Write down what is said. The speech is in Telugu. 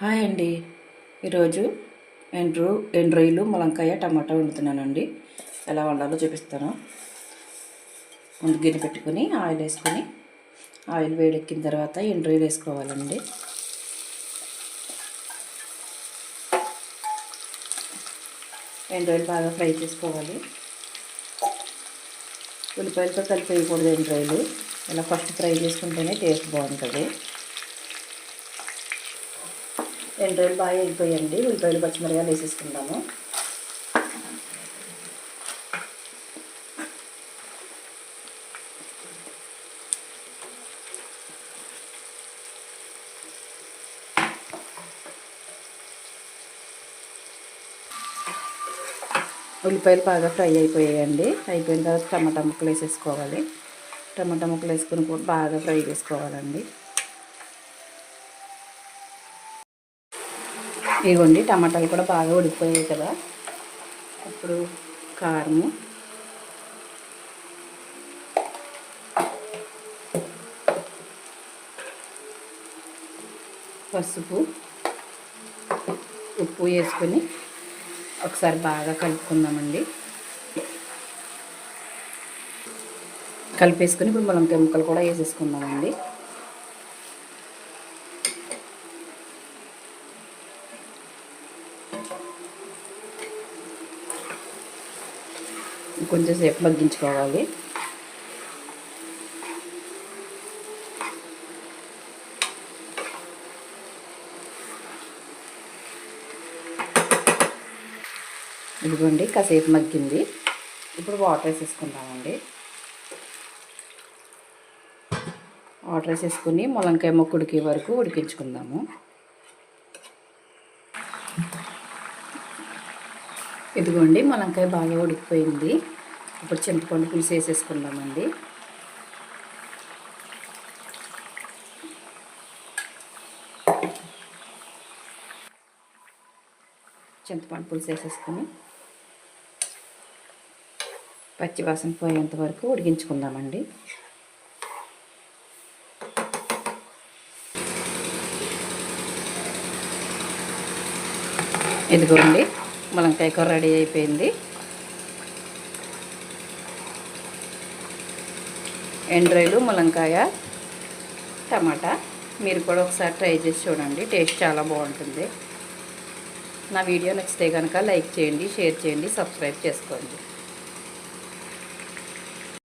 హాయ్ అండి. ఈరోజు ఎండ్రు ఎండ్రొయ్యలు ములంకాయ టమాటా వండుతున్నానండి. ఎలా వండాలో చూపిస్తాను. ముందు గిన్నె పెట్టుకొని ఆయిల్ వేసుకొని ఆయిల్ వేడెక్కిన తర్వాత ఎండ్రొయ్యలు వేసుకోవాలండి. ఎండ్రొయ్యలు బాగా ఫ్రై చేసుకోవాలి. ఉల్లిపాయలతో కలిపి వేయకూడదు ఎండ్రొయ్యలు. ఇలా ఫస్ట్ ఫ్రై చేసుకుంటేనే టేస్ట్ బాగుంటుంది. రెండు రోజులు బాగా ఎగిపోయండి ఉల్లిపాయలు పచ్చిమిరకాయలు వేసేసుకుందాము. ఉల్లిపాయలు బాగా ఫ్రై అయిపోయాయండి. అయిపోయిన తర్వాత టమాటా ముక్కలు వేసేసుకోవాలి. టమాటా ముక్కలు వేసుకుని కూడా బాగా ఫ్రై చేసుకోవాలండి. ఇగోండి టమాటాలు కూడా బాగా ఉడికిపోయాయి కదా. ఇప్పుడు కారము. పసుపు ఉప్పు వేసుకొని ఒకసారి బాగా కలుపుకుందామండి. కలిపేసుకొని ఇప్పుడు మనం ముక్కలు కూడా వేసేసుకుందామండి. కొంచెం సేపు మగ్గించుకోవాలి. ఇదిగోండి కాసేపు మగ్గింది. ఇప్పుడు వాటర్ వేసేసుకుందామండి. వాటర్ వేసేసుకుని ములంకాయ మొక్క ఉడికే వరకు ఉడికించుకుందాము. ఇదిగోండి ములంకాయ బాగా ఉడికిపోయింది. ఇప్పుడు చింతపండు పులుసు వేసేసుకుందామండి. చింతపండు పులుసు వేసేసుకొని పచ్చివాసన పోయేంత వరకు ఉడికించుకుందామండి. ఇదిగోండి ములంకాయ కూర రెడీ అయిపోయింది. ఎండ్రాయిలు ములంకాయ టమాటా మీరు కూడా ఒకసారి ట్రై చేసి చూడండి. టేస్ట్ చాలా బాగుంటుంది. నా వీడియో నచ్చితే కనుక లైక్ చేయండి షేర్ చేయండి సబ్స్క్రైబ్ చేసుకోండి.